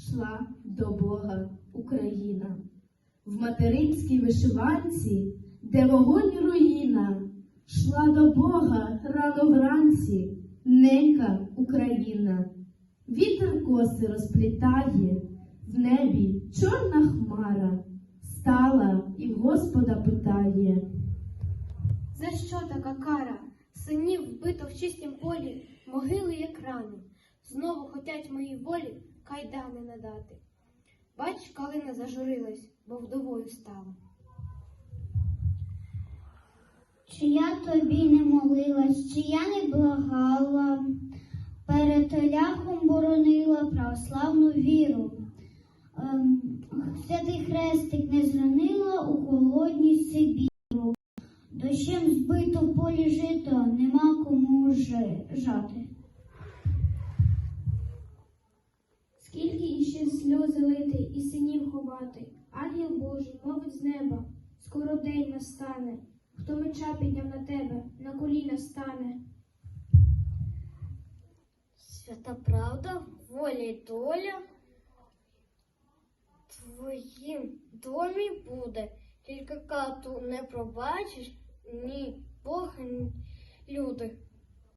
шла до Бога Україна. В материнській вишиванці, де вогонь руїна, шла до Бога рано вранці, ненька Україна. Вітер коси розплітає, в небі чорна хмара, стала і в Господа питає. За що така кара? Синів вбито в чистім полі, могили як рани. Знову хотять моїй волі кайдани надати. Бач, калина зажурилась, бо вдовою стала. Чи я тобі не молилась, чи я не благала, перед ляхом боронила православну віру. Ем, святий хрестик не зранила у холодній Сибіру. Дощем збито в полі жито, нема кому жати. Сльози лити і синів ховати, ангел Божий мовить з неба, скоро день настане, хто меча підняв на тебе, на коліна стане. Свята правда, воля й доля твоїм домі буде, тільки кату не пробачиш, ні Бог, ні люди.